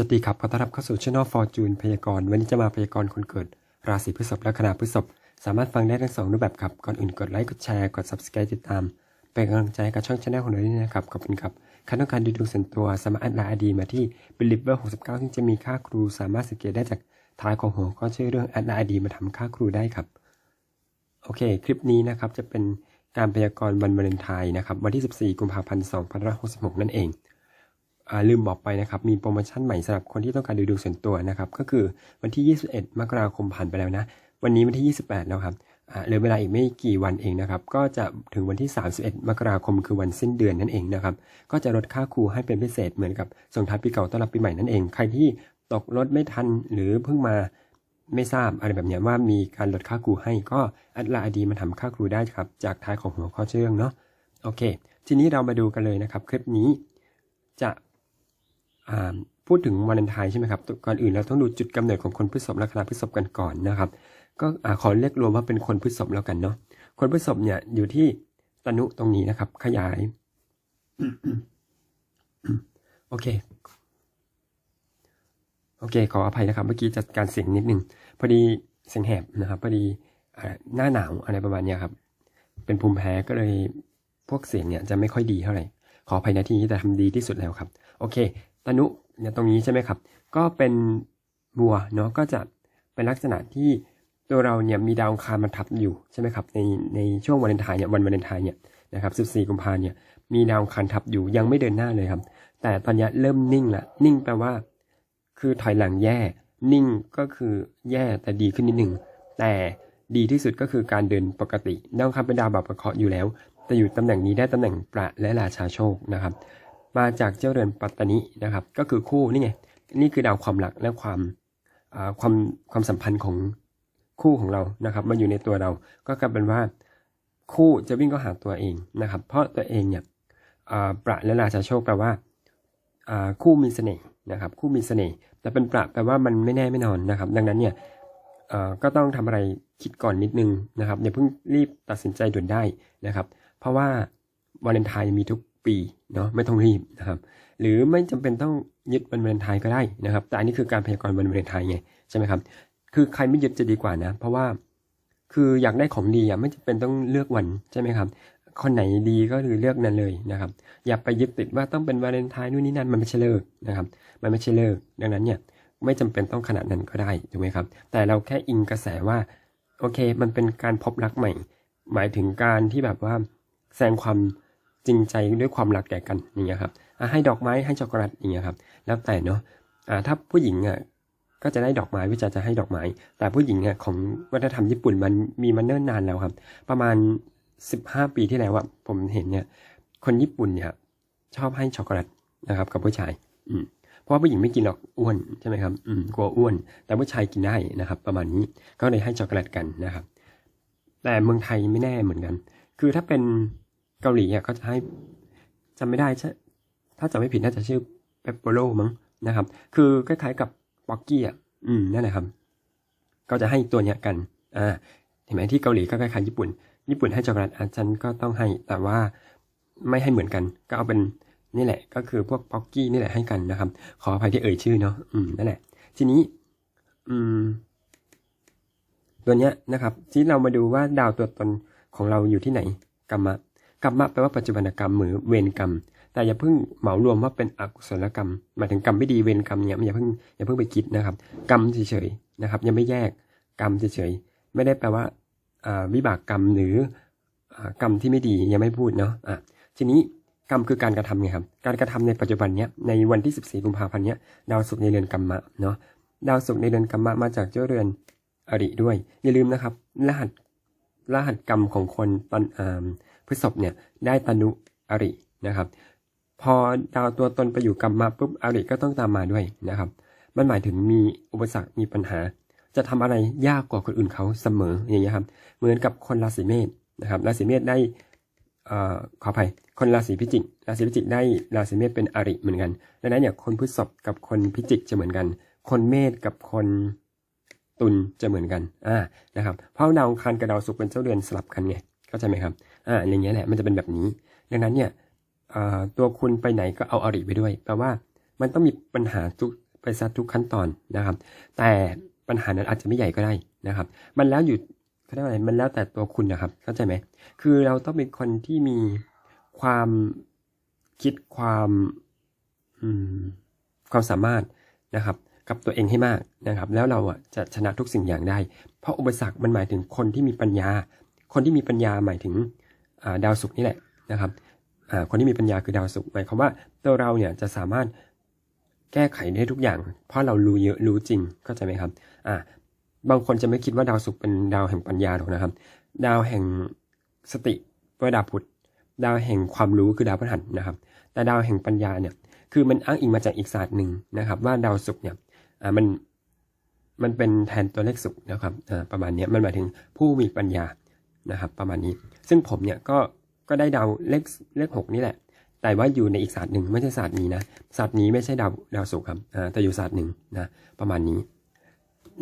สวัสดีครับ ขอต้อนรับเข้าสู่ช่อง Fortune พยากรณ์ วันนี้จะมาพยากรณ์คนเกิด ราศีพฤษภและคณะพฤษภ สามารถฟังได้ทั้งสองรูปแบบครับ ก่อนอื่นกดไลค์ กดแชร์ กด Subscribe ติดตาม เป็นกำลังใจกับช่องชาแนลของเราด้วยนะครับ ขอบคุณครับใครต้องการดูดวงส่วนตัว สามารถแอดไลน์อดีมาที่ believer 69 ซึ่งจะมีค่าครู สามารถสังเกตได้จากท้ายของหัวข้อชื่อเรื่องแอดไลน์อดีมาทำค่าครูได้ครับ โอเค คลิปนี้นะครับจะเป็นการพยากรณ์วันวาเลนไทน์นะครับ วันที่ 14 กุมภาพันธ์ 2566 นั่นเอง ลืมบอกไปนะครับ มีโปรโมชั่นใหม่สำหรับคนที่ต้องการดูดวงส่วนตัวนะครับ ก็คือวันที่ 21 มกราคมผ่านไปแล้วนะ วันนี้วันที่ 28 แล้วครับเหลือเวลาอีกไม่กี่วันเองนะครับ ก็จะถึงวันที่ 31 มกราคมคือวันสิ้นเดือนนั่นเองนะครับ ก็จะลดค่าครูให้เป็นพิเศษเหมือนกับส่งท้ายปีเก่าต้อนรับปีใหม่นั่นเอง ใครที่ตกรถไม่ทันหรือเพิ่งมาไม่ทราบอะไรแบบนี้ว่ามีการลดค่าครูให้ก็แอดไลน์ดีมาทำค่าครูได้ครับ จากท้ายของหัวข้อเชื่องเนาะ โอเค ทีนี้เรามาดูกันเลยนะครับ คลิปนี้จะ พูดถึงวาเลนไทน์ใช่ไหมครับก่อนอื่นเราต้องดูจุดกำเนิดของคนพฤษภและคณะพฤษภกันก่อนนะครับ ก็ขอเรียกรวมว่าเป็นคนพฤษภแล้วกันเนาะคนพฤษภเนี่ยอยู่ที่ตนุตรงนี้นะครับ ขยาย โอเค โอเค ขออภัยนะครับ เมื่อกี้จัดการเสียงนิดนึงพอดีเสียงแหบนะครับพอดีหน้าหนาวอะไรประมาณนี้ครับ เป็นภูมิแพ้ก็เลยพวกเสียงเนี่ยจะไม่ค่อยดีเท่าไหร่ขออภัยนาทีนี้แต่ทำดีที่สุดแล้วครับ โอเค ตนุเนี่ยตรงนี้ใช่ไหมครับ ก็เป็นบัวเนาะก็จะเป็นลักษณะที่ตัวเราเนี่ยมีดาวคารมาทับอยู่ใช่ไหมครับในในช่วงวาเลนไทน์เนี่ยวันวาเลนไทน์เนี่ยนะครับ14กุมภาเนี่ยมีดาวคารทับอยู่ยังไม่เดินหน้าเลยครับ แต่ตอนนี้เริ่มนิ่งละนิ่งแปลว่า คือถอยหลังแย่ นิ่งก็คือแย่แต่ดีขึ้นนิดหนึ่งแต่ดีที่สุดก็คือการเดินปกติดาวคารเป็นดาวแบบประเคราะห์อยู่แล้ว แต่อยู่ตำแหน่งนี้ได้ตำแหน่งประและราชาโชคนะครับ มาจากเจ้าเรือนปัตตนินะครับ ก็คือคู่นี่ไงนี่คือดาวความรักและความความความสัมพันธ์ของคู่ของเรานะครับ มาอยู่ในตัวเรา ก็กลายเป็นว่าคู่จะวิ่งเข้าหาตัวเองนะครับ เพราะตัวเองเนี่ยประและราชาโชคแปลว่าคู่มีเสน่ห์นะครับ คู่มีเสน่ห์แต่เป็นประแปลว่ามันไม่แน่ไม่นอนนะครับ ดังนั้นเนี่ยก็ต้องทำอะไรคิดก่อนนิดนึงนะครับอย่าเพิ่งรีบตัดสินใจด่วนได้นะครับ เพราะว่าวาเลนไทน์มีทุก ปีเนาะไม่ต้องรีบนะครับหรือไม่จำเป็นต้องยึดวันวาเลนไทน์ก็ได้นะครับ แต่อันนี้คือการพยากรณ์วันวาเลนไทน์ไงใช่ไหมครับคือใครไม่ยึดจะดีกว่านะ เพราะว่าคืออยากได้ของดีอะไม่จำเป็นต้องเลือกวันใช่ไหมครับคนไหนดีก็คือเลือกนั้นเลยนะครับ อย่าไปยึดติดว่าต้องเป็นวาเลนไทน์นู่นนี่นั่นมันไม่ใช่เลิกนะครับ มันไม่ใช่เลิกดังนั้นเนี่ยไม่จำเป็นต้องขนาดนั้นก็ได้ถูกไหมครับ แต่เราแค่อิงกระแสว่าโอเค มันเป็นการพบรักใหม่ หมายถึงการที่แบบว่าแสดงความ จริงใจด้วยความรักแก่กันอย่างเงี้ยครับให้ดอกไม้ให้ช็อกโกแลตอย่างเงี้ยครับแล้วแต่เนาะถ้าผู้หญิงอะก็จะได้ดอกไม้วิจารจะให้ดอกไม้ แต่ผู้หญิงอะของวัฒนธรรมญี่ปุ่นมันมีมาเนิ่นนานแล้วครับ ประมาณ 15 ปีที่แล้วอะผมเห็นเนี่ย คนญี่ปุ่นเนี่ย ชอบให้ช็อกโกแลตนะครับ กับผู้ชาย อืมเพราะว่าผู้หญิงไม่กินหรอกอ้วนใช่ไหมครับอืมกลัวอ้วน แต่ผู้ชายกินได้นะครับ ประมาณนี้ก็เลยให้ช็อกโกแลตกันนะครับ แต่เมืองไทยไม่แน่เหมือนกัน คือถ้าเป็น เกาหลีอะก็จะให้จำไม่ได้ใช่ถ้าจำไม่ผิดน่าจะชื่อเปปโปโลมั้งนะครับ คือคล้ายๆกับป๊อกกี้อะอืมนั่นแหละครับ ก็จะให้ตัวเนี้ยกันอ่าเห็นไหมที่เกาหลีก็คล้ายๆญี่ปุ่น ญี่ปุ่นให้ช็อกโกแลตอาฉันก็ต้องให้แต่ว่าไม่ให้เหมือนกัน ก็เอาเป็นนี่แหละ ก็คือพวกป๊อกกี้นี่แหละให้กันนะครับ ขออภัยที่เอ่ยชื่อเนาะอืมนั่นแหละ ทีนี้ อืม ตัวเนี้ยนะครับ ที่เรามาดูว่าดาวตัวตนของเราอยู่ที่ไหนกรรมะ กรรมะแปลว่าปัจจุบันกรรมหรือเวรกรรม แต่อย่าเพิ่งเหมารวมว่าเป็นอกุศลกรรม หมายถึงกรรมไม่ดีเวรกรรมเนี่ยอย่าเพิ่งอย่าเพิ่งไปคิดนะครับ กรรมเฉยๆนะครับ ยังไม่แยกกรรมเฉยๆไม่ได้แปลว่าวิบากกรรมหรือกรรมที่ไม่ดียังไม่พูดเนาะอะทีนี้กรรมคือการกระทำไงครับ การกระทำในปัจจุบันเนี้ยในวันที่ 14กุมภาพันธ์เนี้ยดาวศุกร์ในเรือนกรรมะเนาะดาวศุกร์ในเรือนกรรมะมาจากเจ้าเรือนอริด้วย อย่าลืมนะครับ รหัสรหัสกรรมของคนตอนอ่า พฤษภเนี่ยได้ตนุอรินะครับ พอดาวตัวตนไปอยู่กรรมะปุ๊บอริก็ต้องตามมาด้วยนะครับ มันหมายถึงมีอุปสรรคมีปัญหา จะทำอะไรยากกว่าคนอื่นเขาเสมออย่างเงี้ยครับ เหมือนกับคนราศีเมษนะครับราศีเมษได้เอ่อขออภัย คนราศีพิจิก ราศีพิจิกได้ราศีเมษเป็นอริเหมือนกัน ดังนั้นเนี่ยคนพฤษภกับคนพิจิกจะเหมือนกัน คนเมษกับคนตุลจะเหมือนกัน อ่า นะครับ เพราะดาวอังคารกับดาวศุกร์เป็นเจ้าเรือนสลับกันไง เข้าใจไหมครับ อ่าอย่างเงี้ยแหละมันจะเป็นแบบนี้ ดังนั้นเนี่ยตัวคุณไปไหนก็เอาอริไปด้วย แปลว่ามันต้องมีปัญหาทุกไปซะทุกขั้นตอนนะครับ แต่ปัญหานั้นอาจจะไม่ใหญ่ก็ได้นะครับ มันแล้วอยู่เขาเรียกว่าอะไรมันแล้วแต่ตัวคุณนะครับ เข้าใจไหมคือเราต้องเป็นคนที่มีความคิดความความสามารถนะครับ กับตัวเองให้มากนะครับ แล้วเราอะจะชนะทุกสิ่งอย่างได้ เพราะอุปสรรคมันหมายถึงคนที่มีปัญญา คนที่มีปัญญาหมายถึง ดาวศุกร์นี่แหละนะครับคนที่มีปัญญาคือดาวศุกร์หมายความว่าตัวเราเนี่ยจะสามารถแก้ไขได้ทุกอย่าง เพราะเรารู้เยอะรู้จริงเข้าใจไหมครับอ่าบางคนจะไม่คิดว่าดาวศุกร์เป็นดาวแห่งปัญญาหรอกนะครับ ดาวแห่งสติเป็นดาวพุธดาวแห่งความรู้คือดาวพฤหัสนะครับ แต่ดาวแห่งปัญญาเนี่ยคือมันอ้างอิงมาจากอีกศาสตร์หนึ่งนะครับ ว่าดาวศุกร์เนี่ยอ่ามันมันเป็นแทนตัวเลขศุกร์นะครับอ่าประมาณนี้มันหมายถึงผู้มีปัญญา นะครับ ประมาณนี้ ซึ่งผมเนี่ยก็ก็ได้ดาวเลขเลขหกนี่แหละ แต่ว่าอยู่ในอีกศาสตร์หนึ่งไม่ใช่ศาสตร์นี้นะศาสตร์นี้ไม่ใช่ดาวดาวศุกร์ครับอ่าแต่อยู่ศาสตร์หนึ่งนะประมาณนี้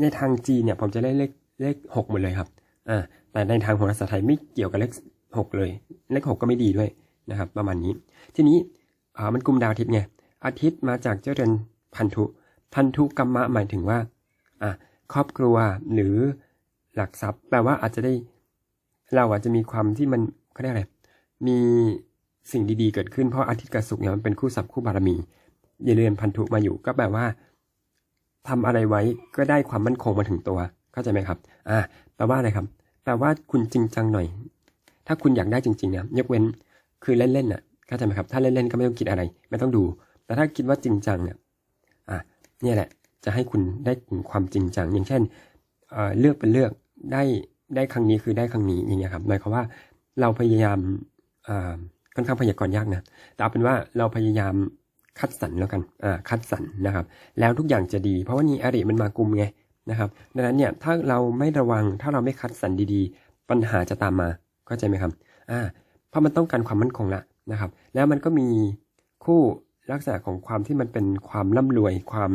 ในทางจีนเนี่ยผมจะได้เลขเลขหกหมดเลยครับอ่าแต่ในทางโหราศาสตร์ไทยไม่เกี่ยวกับเลขหกเลย เลขหกก็ไม่ดีด้วยนะครับ ประมาณนี้ ทีนี้อ่ามันกลุ่มดาวอาทิตย์ไงอาทิตย์มาจากเจ้าเรือนพันธุ พันธุกรรมะหมายถึงว่าอะครอบครัวหรือหลักทรัพย์แปลว่าอาจจะได้ เราอาจจะมีความที่มันเขาเรียกอะไร มีสิ่งดีๆเกิดขึ้นเพราะอาทิตย์กับศุกร์เนี่ยมันเป็นคู่ศัพท์คู่บารมี อย่าเรือนพันธุมาอยู่ก็แปลว่าทำอะไรไว้ก็ได้ความมั่นคงมาถึงตัว เข้าใจไหมครับ อ่าแปลว่าอะไรครับ แปลว่าคุณจริงจังหน่อย ถ้าคุณอยากได้จริงๆเนี่ยยกเว้นคือเล่นๆน่ะเข้าใจไหมครับ ถ้าเล่นๆก็ไม่ต้องคิดอะไร ไม่ต้องดู แต่ถ้าคิดว่าจริงจังเนี่ยอะเนี่ยแหละ จะให้คุณได้ถึงความจริงจัง อย่างเช่นเเลือกเป็นเลือกได้ ได้ครั้งนี้คือได้ครั้งนี้อย่างเงี้ยครับหมายความว่าเราพยายามค่อนข้างพยากรณ์ยากนะแต่เอาเป็นว่าเราพยายามคัดสรรแล้วกันอ่าคัดสรรนะครับ แล้วทุกอย่างจะดี เพราะว่านี่อริมันมากลุ่มไงนะครับ ดังนั้นเนี่ยถ้าเราไม่ระวังถ้าเราไม่คัดสรรดีๆ ปัญหาจะตามมาเข้าใจไหมครับอ่าเพราะมันต้องการความมั่นคงละนะครับ แล้วมันก็มีคู่ลักษณะของความที่มันเป็นความร่ำรวยความ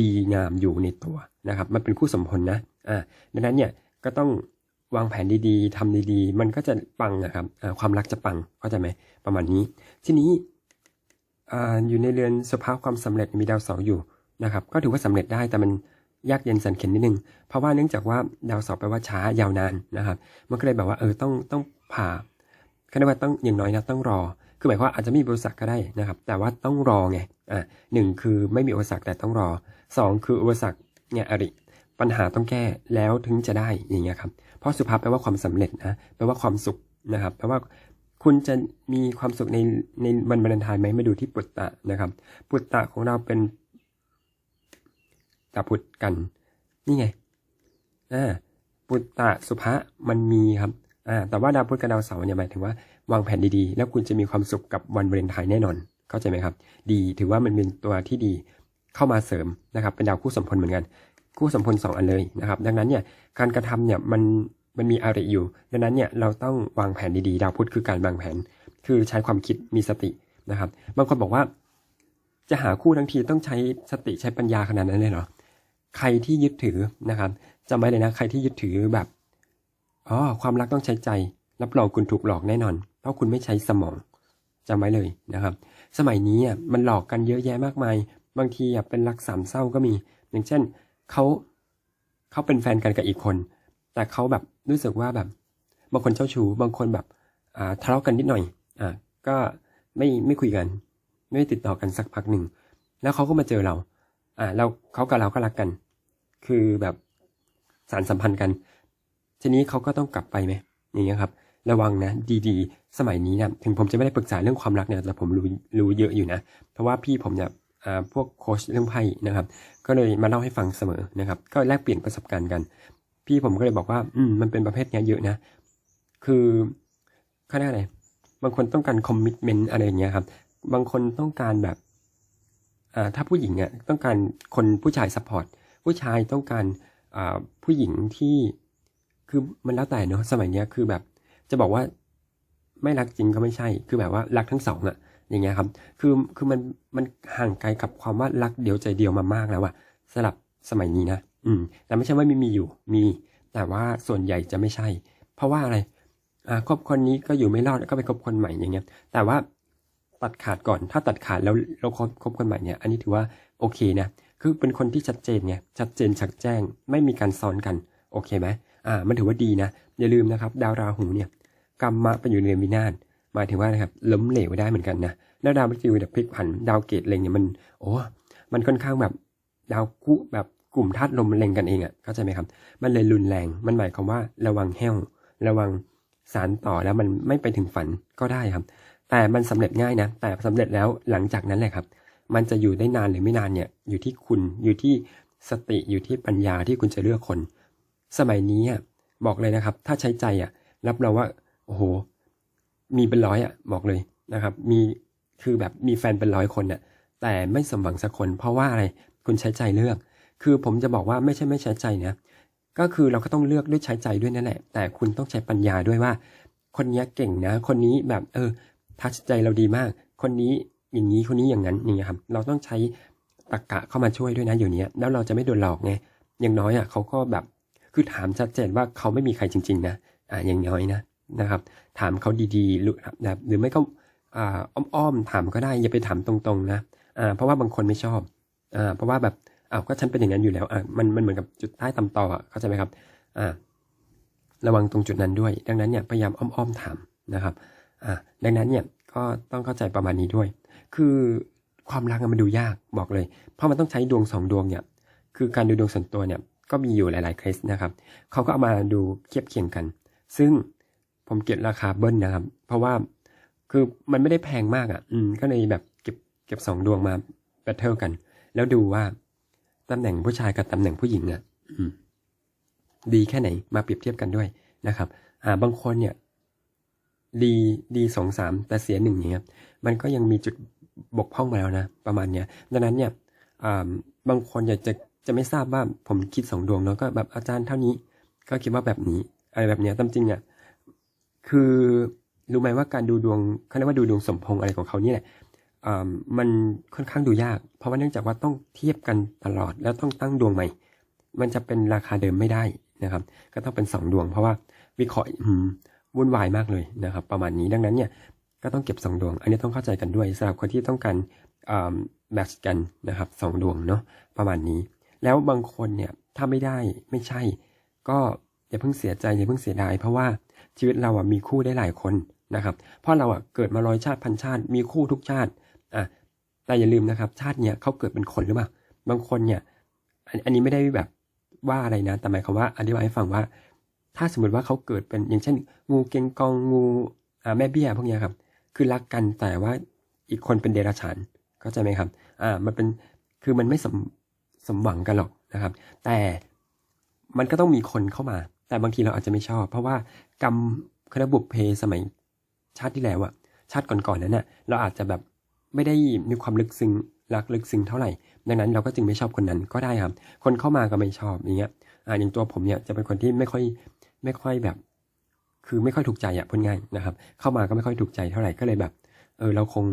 ดีงามอยู่ในตัวนะครับ มันเป็นคู่สมพลนะอ่าดังนั้นเนี่ยก็ต้อง วางแผนดีๆทำดีๆ มันก็จะปังนะครับความรักจะปังเข้าใจไหมประมาณนี้ ทีนี้ออยู่ในเรือนสภาพความสำเร็จมีดาวเสาอยู่นะครับ ก็ถือว่าสำเร็จได้แต่มันยากเย็นสันเข็ญนิดนึง เพราะว่าเนื่องจากว่าดาวเสาแปลว่าช้ายาวนานนะครับ มันก็เลยแบบว่าเออต้องต้องผ่าเขาเรียกว่าต้องอย่างน้อยนะต้องรอ คือหมายความว่าอาจจะมีอุปสรรคก็ได้นะครับ แต่ว่าต้องรอไงอ่าหนึ่งคือไม่มีอุปสรรคแต่ต้องรอสองคืออุปสรรคเนี่ยอริปัญหาต้องแก้แล้วถึงจะได้อย่างเงี้ยครับ เพราะสุภาพแปลว่าความสำเร็จนะแปลว่าความสุขนะครับแปลว่าคุณจะมีความสุขในในวันวาเลนทน์ไหมมาดูที่ปุตตะนะครับ ปุตตะของเราเป็นตาพุทธกัน นี่ไงอ่าปุตตะสุภะมันมีครับอ่าแต่ว่าดาวพุธกับดาวเสาร์เนี่ยหมายถึงว่าวางแผนดีๆ แล้วคุณจะมีความสุขกับวันวาเลนไทน์แน่นอน เข้าใจไหมครับ ดีถือว่ามันเป็นตัวที่ดีเข้ามาเสริมนะครับ เป็นดาวคู่สมพลเหมือนกัน คู่สมพลสองอันเลยนะครับ ดังนั้นเนี่ยการกระทำเนี่ยมันมันมีอะไรอยู่ ดังนั้นเนี่ยเราต้องวางแผนดีๆ ดาวพุธคือการวางแผน คือใช้ความคิดมีสตินะครับ บางคนบอกว่า จะหาคู่ทั้งทีต้องใช้สติใช้ปัญญาขนาดนั้นเลยเหรอ ใครที่ยึดถือนะครับจำไว้เลยนะ ใครที่ยึดถือแบบอ๋อความรักต้องใช้ใจ รับรองคุณถูกหลอกแน่นอน เพราะคุณไม่ใช้สมองจำไว้เลยนะครับ สมัยนี้อะมันหลอกกันเยอะแยะมากมาย บางทีอะเป็นรักสามเศร้าก็มี อย่างเช่น เขาเขาเป็นแฟนกันกับอีกคน แต่เขาแบบรู้สึกว่าแบบบางคนเจ้าชู้บางคนแบบอ่าทะเลาะกันนิดหน่อยอ่าก็ไม่ไม่คุยกัน ไม่ติดต่อกันสักพักหนึ่ง แล้วเขาก็มาเจอเรา อ่าเราเขากับเราก็รักกัน คือแบบสารสัมพันธ์กัน ทีนี้เขาก็ต้องกลับไปไหมอย่างเงี้ยครับ ระวังนะ ดีๆ สมัยนี้เนี่ยถึงผมจะไม่ได้ปรึกษาเรื่องความรักเนี่ยแต่ผมรู้รู้เยอะอยู่นะ เพราะว่าพี่ผมเนี่ย พวกโค้ชเรื่องไพ่นะครับ ก็เลยมาเล่าให้ฟังเสมอนะครับ ก็แลกเปลี่ยนประสบการณ์กัน พี่ผมก็เลยบอกว่า อืมมันเป็นประเภทเนี้ยเยอะนะ คือเขาเรียกอะไร บางคนต้องการคอมมิชเมนต์อะไรอย่างเงี้ยครับ บางคนต้องการแบบ อ่า ถ้าผู้หญิงอะต้องการคนผู้ชายซัพพอร์ต ผู้ชายต้องการอ่าผู้หญิงที่ คือมันแล้วแต่เนอะสมัยเนี้ยคือแบบ จะบอกว่าไม่รักจริงก็ไม่ใช่ คือแบบว่ารักทั้งสองอะ อย่างเงี้ยครับ คือคือมันมันห่างไกลกับความว่ารักเดียวใจเดียวมามากแล้วอะสำหรับสมัยนี้นะอืม แต่ไม่ใช่ว่าไม่มีอยู่ มี แต่ว่าส่วนใหญ่จะไม่ใช่ เพราะว่าอะไรอ่าคบคนนี้ก็อยู่ไม่รอดก็ไปคบคนใหม่อย่างเงี้ย แต่ว่าตัดขาดก่อน ถ้าตัดขาดแล้วเราคบคบคนใหม่เนี่ย อันนี้ถือว่าโอเคนะ คือเป็นคนที่ชัดเจนไง ชัดเจนชัดแจ้ง ไม่มีการซ้อนกัน โอเคไหมอ่า มันถือว่าดีนะ อย่าลืมนะครับ ดาวราหูเนี่ยกรรมะไปอยู่ในเรือนวินาศ หมายถึงว่านะครับล้มเหลวได้เหมือนกันนะแล้วดาวพฤหัสบดีพลิกผันดาวเกตเล็งเนี่ยมันโอ้มันค่อนข้างแบบดาวกุแบบกลุ่มธาตุลมเล็งกันเองอะ่ะเข้าใจไหมครับ มันเลยรุนแรงมันหมายความว่าระวังแห้ว ระวังสารต่อแล้วมันไม่ไปถึงฝันก็ได้ครับ แต่มันสำเร็จง่ายนะ แต่สำเร็จแล้วหลังจากนั้นแหละครับ มันจะอยู่ได้นานหรือไม่นานเนี่ยอยู่ที่คุณอยู่ที่สติอยู่ที่ปัญญาที่คุณจะเลือกคน สมัยนี้อะบอกเลยนะครับ ถ้าใช้ใจอะรับรองว่าโอ้โห มีเป็นร้อยอะบอกเลยนะครับ มีคือแบบมีแฟนเป็นร้อยคนอะแต่ไม่สมหวังสักคน เพราะว่าอะไรคุณใช้ใจเลือก คือผมจะบอกว่าไม่ใช่ไม่ใช้ใจนะก็คือเราก็ต้องเลือกด้วยใช้ใจด้วยนั่นแหละ แต่คุณต้องใช้ปัญญาด้วยว่า คนนี้เก่งนะ คนนี้แบบเออทัชใจเราดีมาก คนนี้อย่างนี้คนนี้อย่างนั้นอย่ครับเราต้องใช้ตรรกะเข้ามาช่วยด้วยนะอยู่เนี้ยแล้วเราจะไม่โดนหลอกไงอย่างน้อยอะเขาก็แบบคือถามชัดเจนว่าเขาไม่มีใครจริง ๆ นะอ่าอย่างน้อยนะ นะครับ ถามเขาดีๆหรือแบบหรือไม่ก็อ้อมๆถามก็ได้ อย่าไปถามตรงๆนะอ่าเพราะว่าบางคนไม่ชอบอ่าเพราะว่าแบบอ้าวก็ฉันเป็นอย่างนั้นอยู่แล้วอ่ามันมันเหมือนกับจุดใต้ตำตออะเข้าใจไหมครับอ่าระวังตรงจุดนั้นด้วย ดังนั้นเนี่ยพยายามอ้อมๆถามนะครับอ่าดังนั้นเนี่ยก็ต้องเข้าใจประมาณนี้ด้วย คือความรักมันดูยากบอกเลย เพราะมันต้องใช้ดวงสองดวงเนี่ย คือการดูดวงส่วนตัวเนี่ยก็มีอยู่หลายๆเคสนะครับเขาก็เอามาดูเทียบเคียงกัน ซึ่ง ผมเก็บราคาเบิ้ลนะครับ เพราะว่าคือมันไม่ได้แพงมากอะ อืม ก็เลยแบบเก็บเก็บสองดวงมาแบทเทิลกัน แล้วดูว่าตำแหน่งผู้ชายกับตำแหน่งผู้หญิงอะ อืม ดีแค่ไหนมาเปรียบเทียบกันด้วยนะครับ อ่า บางคนเนี่ย ดีดีสองสามแต่เสียหนึ่งอย่างเงี้ยมันก็ยังมีจุดบกพร่องมาแล้วนะประมาณเนี้ยดังนั้นเนี่ยอ่าบางคนอยากจะจะไม่ทราบว่าผมคิดสองดวงเนาะก็แบบอาจารย์เท่านี้ ก็คิดว่าแบบนี้อะไรแบบเนี้ยตามจริงอะ คือรู้ไหมว่าการดูดวงเขาเรียกว่าดูดวงสมพงษ์อะไรของเขาเนี่ยแหละมันค่อนข้างดูยาก เพราะว่าเนื่องจากว่าต้องเทียบกันตลอดแล้วต้องตั้งดวงใหม่ มันจะเป็นราคาเดิมไม่ได้นะครับ ก็ต้องเป็นสองดวง เพราะว่าวิเคราะห์วุ่นวายมากเลยนะครับ ประมาณนี้ดังนั้นเนี่ยก็ต้องเก็บสองดวง อันนี้ต้องเข้าใจกันด้วยสำหรับคนที่ต้องการแมทช์กันนะครับสองดวงเนาะประมาณนี้ แล้วบางคนเนี่ยถ้าไม่ได้ไม่ใช่ ก็อย่าเพิ่งเสียใจอย่าเพิ่งเสียดายเพราะว่า ชีวิตเราอะมีคู่ได้หลายคนนะครับเพราะเราอะเกิดมาร้อยชาติพันชาติ มีคู่ทุกชาติอะแต่อย่าลืมนะครับ ชาติเนี่ยเขาเกิดเป็นคนหรือเปล่าบางคนเนี่ยอันอันนี้ไม่ได้แบบว่าอะไรนะ แต่หมายความว่าอธิบายให้ฟังว่า ถ้าสมมติว่าเขาเกิดเป็นอย่างเช่น งูเกงกองงูอ่าแม่เบี้ยพวกเนี้ยครับ คือรักกันแต่ว่าอีกคนเป็นเดรัจฉานเข้าใจไหมครับอ่ามันเป็นคือมันไม่สมสมหวังกันหรอกนะครับ แต่มันก็ต้องมีคนเข้ามา แต่บางทีเราอาจจะไม่ชอบ เพราะว่ากรรมคณะบุพเพสมัยชาติที่แล้วอะชาติก่อนๆนั้นน่ะเราอาจจะแบบไม่ได้มีความลึกซึ้งรักลึกซึ้งเท่าไหร่ ดังนั้นเราก็จึงไม่ชอบคนนั้นก็ได้ครับ คนเข้ามาก็ไม่ชอบอย่างเงี้ยอ่าอย่างตัวผมเนี่ยจะเป็นคนที่ไม่ค่อยไม่ค่อยแบบ คือไม่ค่อยถูกใจอะพูดง่ายนะครับ เข้ามาก็ไม่ค่อยถูกใจเท่าไหร่ก็เลยแบบ เออเราคง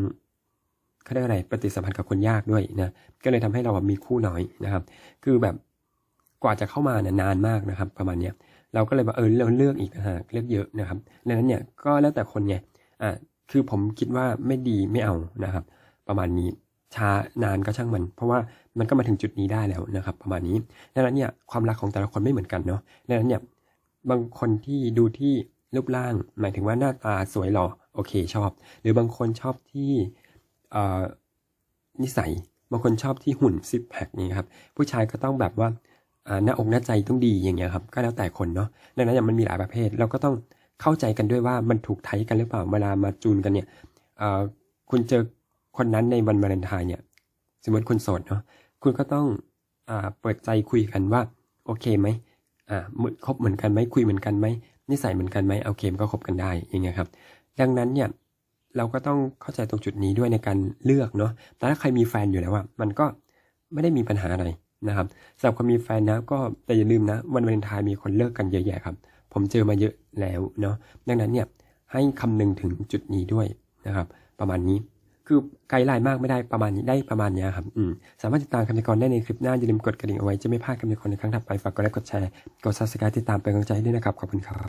เขาเรียกอะไรปฏิสัมพันธ์กับคนยากด้วยนะก็เลยทำให้เรามีคู่น้อยนะครับ คือแบบ กว่าจะเข้ามาเนี่ยนานมากนะครับ ประมาณเนี้ยเราก็เลยแบบเออเราเลือกอีกนะฮะเลือกเยอะนะครับดังนั้นเนี่ยก็แล้วแต่คนไงอ่าคือผมคิดว่าไม่ดีไม่เอานะครับ ประมาณนี้ช้านานก็ช่างมัน เพราะว่ามันก็มาถึงจุดนี้ได้แล้วนะครับ ประมาณนี้ดังนั้นเนี่ยความรักของแต่ละคนไม่เหมือนกันเนาะดังนั้นเนี่ยบางคนที่ดูที่รูปร่าง หมายถึงว่าหน้าตาสวยหล่อโอเคชอบ หรือบางคนชอบที่นิสัยบางคนชอบที่หุ่นซิปแพคนี่ครับผู้ชายก็ต้องแบบว่า หน้าอกหน้าใจต้องดีอย่างเงี้ยครับก็แล้วแต่คนเนาะดังนั้นเนี่ยมันมีหลายประเภท เราก็ต้องเข้าใจกันด้วยว่ามันถูกไทยกันหรือเปล่าเวลามาจูนกันเนี่ยคุณเจอคนนั้นในวันวาเลนไทน์เนี่ย สมมติคุณโสดเนาะคุณก็ต้องอ่าเปิดใจคุยกันว่าโอเคไหมอ่าคบเหมือนกันไหมคุยเหมือนกันไหมนิสัยเหมือนกันไหมโอาเคก็คบกันได้อย่างเงี้ยครับ ดังนั้นเนี่ยเราก็ต้องเข้าใจตรงจุดนี้ด้วยในการเลือกเนาะแต่ถ้าใครมีแฟนอยู่แล้วว่ามันก็ไม่ได้มีปัญหาอะไร นะครับสำหรับคนมีแฟนนะก็แต่อย่าลืมนะ วันวาเลนไทน์มีคนเลิกกันเยอะแยะครับ ผมเจอมาเยอะแล้วเนาะดังนั้นเนี่ยให้คำนึงถึงจุดนี้ด้วยนะครับ ประมาณนี้คือไกด์ไลน์มากไม่ได้ประมาณนี้ได้ประมาณนี้ครับอืมสามารถติดตามคำนิกรได้ในคลิปหน้าอย่าลืมกดกระดิ่งเอาไว้จะไม่พลาดคำนิกรในครั้งถัดไปฝากกดไลค์กดแชร์กดซับสไครต์ติดตามเป็นกำลังใจให้ด้วยนะครับขอบคุณครับ